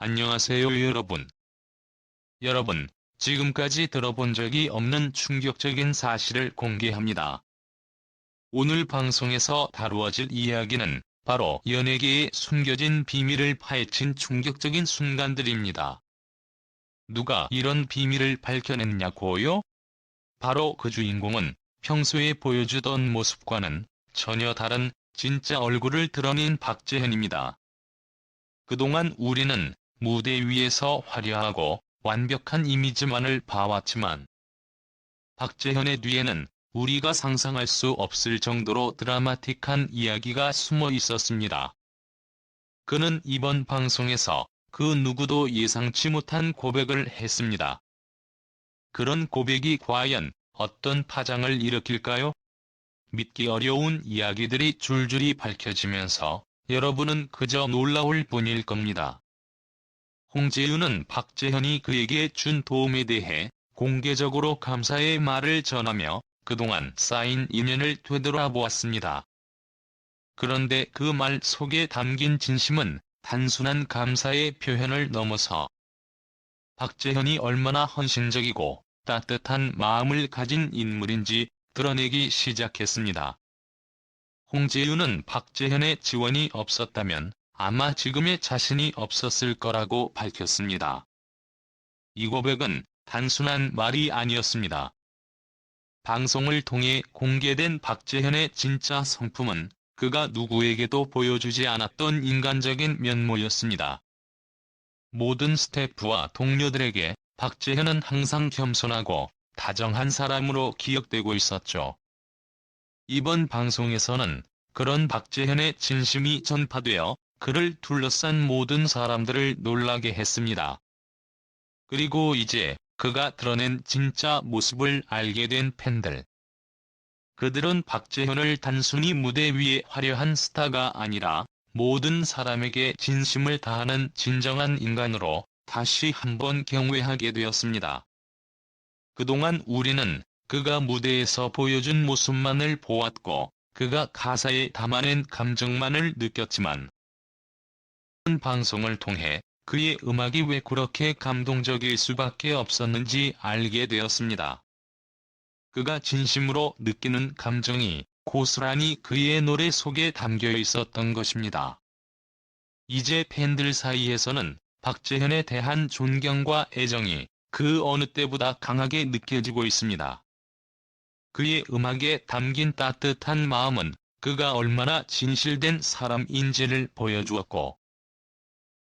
안녕하세요 여러분. 여러분, 지금까지 들어본 적이 없는 충격적인 사실을 공개합니다. 오늘 방송에서 다루어질 이야기는 바로 연예계의 숨겨진 비밀을 파헤친 충격적인 순간들입니다. 누가 이런 비밀을 밝혀냈냐고요? 바로 그 주인공은 평소에 보여주던 모습과는 전혀 다른 진짜 얼굴을 드러낸 박재현입니다. 그동안 우리는 무대 위에서 화려하고 완벽한 이미지만을 봐왔지만 박재현의 뒤에는 우리가 상상할 수 없을 정도로 드라마틱한 이야기가 숨어 있었습니다. 그는 이번 방송에서 그 누구도 예상치 못한 고백을 했습니다. 그런 고백이 과연 어떤 파장을 일으킬까요? 믿기 어려운 이야기들이 줄줄이 밝혀지면서 여러분은 그저 놀라울 뿐일 겁니다. 홍재윤은 박재현이 그에게 준 도움에 대해 공개적으로 감사의 말을 전하며 그동안 쌓인 인연을 되돌아보았습니다. 그런데 그 말 속에 담긴 진심은 단순한 감사의 표현을 넘어서 박재현이 얼마나 헌신적이고 따뜻한 마음을 가진 인물인지 드러내기 시작했습니다. 홍재윤은 박재현의 지원이 없었다면 아마 지금의 자신이 없었을 거라고 밝혔습니다. 이 고백은 단순한 말이 아니었습니다. 방송을 통해 공개된 박재현의 진짜 성품은 그가 누구에게도 보여주지 않았던 인간적인 면모였습니다. 모든 스태프와 동료들에게 박재현은 항상 겸손하고 다정한 사람으로 기억되고 있었죠. 이번 방송에서는 그런 박재현의 진심이 전파되어 그를 둘러싼 모든 사람들을 놀라게 했습니다. 그리고 이제 그가 드러낸 진짜 모습을 알게 된 팬들. 그들은 박재현을 단순히 무대 위의 화려한 스타가 아니라 모든 사람에게 진심을 다하는 진정한 인간으로 다시 한번 경외하게 되었습니다. 그동안 우리는 그가 무대에서 보여준 모습만을 보았고 그가 가사에 담아낸 감정만을 느꼈지만 방송을 통해 그의 음악이 왜 그렇게 감동적일 수밖에 없었는지 알게 되었습니다. 그가 진심으로 느끼는 감정이 고스란히 그의 노래 속에 담겨 있었던 것입니다. 이제 팬들 사이에서는 박재현에 대한 존경과 애정이 그 어느 때보다 강하게 느껴지고 있습니다. 그의 음악에 담긴 따뜻한 마음은 그가 얼마나 진실된 사람인지를 보여주었고,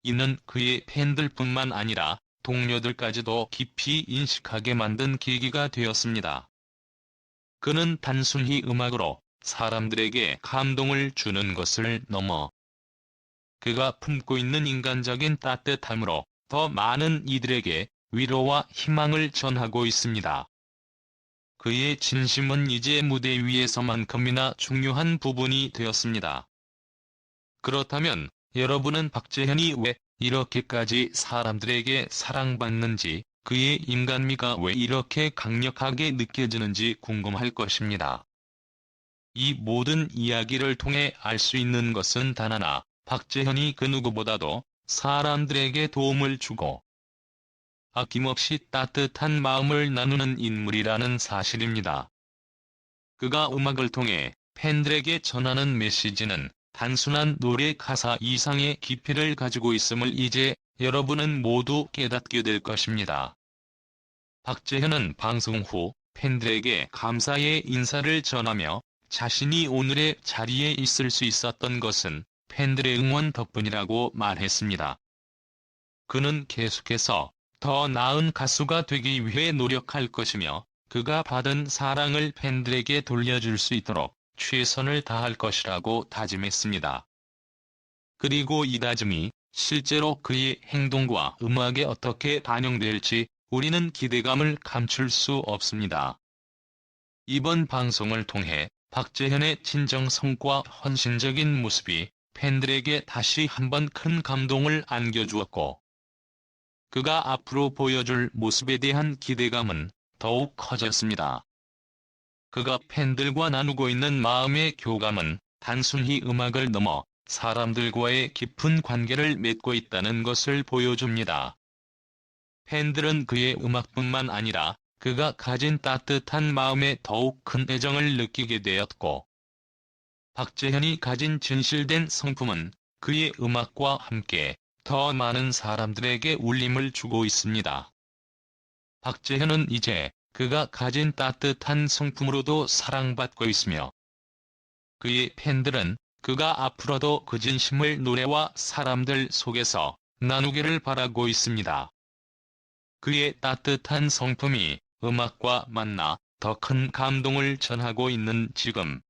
이는 그의 팬들뿐만 아니라 동료들까지도 깊이 인식하게 만든 계기가 되었습니다. 그는 단순히 음악으로 사람들에게 감동을 주는 것을 넘어 그가 품고 있는 인간적인 따뜻함으로 더 많은 이들에게 위로와 희망을 전하고 있습니다. 그의 진심은 이제 무대 위에서만큼이나 중요한 부분이 되었습니다. 그렇다면 여러분은 박재현이 왜 이렇게까지 사람들에게 사랑받는지 그의 인간미가 왜 이렇게 강력하게 느껴지는지 궁금할 것입니다. 이 모든 이야기를 통해 알 수 있는 것은 단 하나, 박재현이 그 누구보다도 사람들에게 도움을 주고 아낌없이 따뜻한 마음을 나누는 인물이라는 사실입니다. 그가 음악을 통해 팬들에게 전하는 메시지는 단순한 노래 가사 이상의 깊이를 가지고 있음을 이제 여러분은 모두 깨닫게 될 것입니다. 박재현은 방송 후 팬들에게 감사의 인사를 전하며 자신이 오늘의 자리에 있을 수 있었던 것은 팬들의 응원 덕분이라고 말했습니다. 그는 계속해서 더 나은 가수가 되기 위해 노력할 것이며 그가 받은 사랑을 팬들에게 돌려줄 수 있도록 최선을 다할 것이라고 다짐했습니다. 그리고 이 다짐이 실제로 그의 행동과 음악에 어떻게 반영될지 우리는 기대감을 감출 수 없습니다. 이번 방송을 통해 박재현의 진정성과 헌신적인 모습이 팬들에게 다시 한번 큰 감동을 안겨주었고, 그가 앞으로 보여줄 모습에 대한 기대감은 더욱 커졌습니다. 그가 팬들과 나누고 있는 마음의 교감은 단순히 음악을 넘어 사람들과의 깊은 관계를 맺고 있다는 것을 보여줍니다. 팬들은 그의 음악뿐만 아니라 그가 가진 따뜻한 마음에 더욱 큰 애정을 느끼게 되었고, 박재현이 가진 진실된 성품은 그의 음악과 함께 더 많은 사람들에게 울림을 주고 있습니다. 박재현은 이제 그가 가진 따뜻한 성품으로도 사랑받고 있으며 그의 팬들은 그가 앞으로도 그 진심을 노래와 사람들 속에서 나누기를 바라고 있습니다. 그의 따뜻한 성품이 음악과 만나 더 큰 감동을 전하고 있는 지금.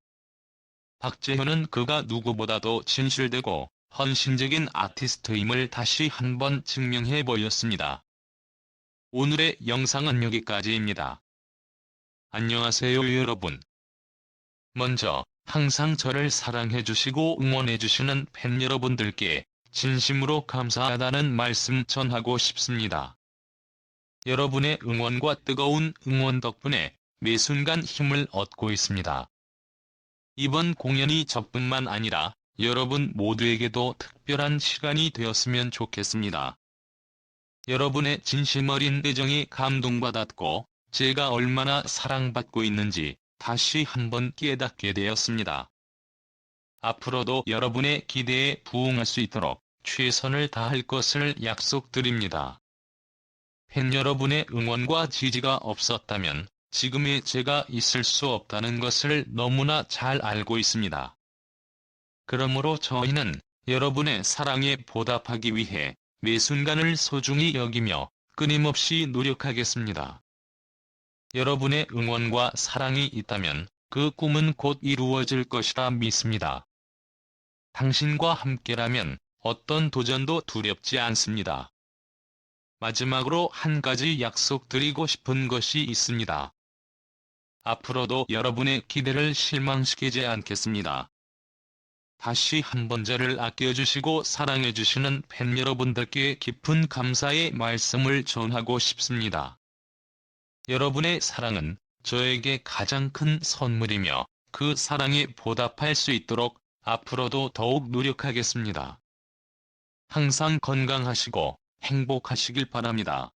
박재현은 그가 누구보다도 진실되고 헌신적인 아티스트임을 다시 한번 증명해 보였습니다. 오늘의 영상은 여기까지입니다. 안녕하세요 여러분. 먼저 항상 저를 사랑해주시고 응원해주시는 팬 여러분들께 진심으로 감사하다는 말씀 전하고 싶습니다. 여러분의 응원과 뜨거운 응원 덕분에 매 순간 힘을 얻고 있습니다. 이번 공연이 저뿐만 아니라 여러분 모두에게도 특별한 시간이 되었으면 좋겠습니다. 여러분의 진심 어린 애정이 감동받았고 제가 얼마나 사랑받고 있는지 다시 한번 깨닫게 되었습니다. 앞으로도 여러분의 기대에 부응할 수 있도록 최선을 다할 것을 약속드립니다. 팬 여러분의 응원과 지지가 없었다면 지금의 제가 있을 수 없다는 것을 너무나 잘 알고 있습니다. 그러므로 저희는 여러분의 사랑에 보답하기 위해 매 순간을 소중히 여기며 끊임없이 노력하겠습니다. 여러분의 응원과 사랑이 있다면 그 꿈은 곧 이루어질 것이라 믿습니다. 당신과 함께라면 어떤 도전도 두렵지 않습니다. 마지막으로 한 가지 약속드리고 싶은 것이 있습니다. 앞으로도 여러분의 기대를 실망시키지 않겠습니다. 다시 한번 저를 아껴주시고 사랑해주시는 팬 여러분들께 깊은 감사의 말씀을 전하고 싶습니다. 여러분의 사랑은 저에게 가장 큰 선물이며 그 사랑에 보답할 수 있도록 앞으로도 더욱 노력하겠습니다. 항상 건강하시고 행복하시길 바랍니다.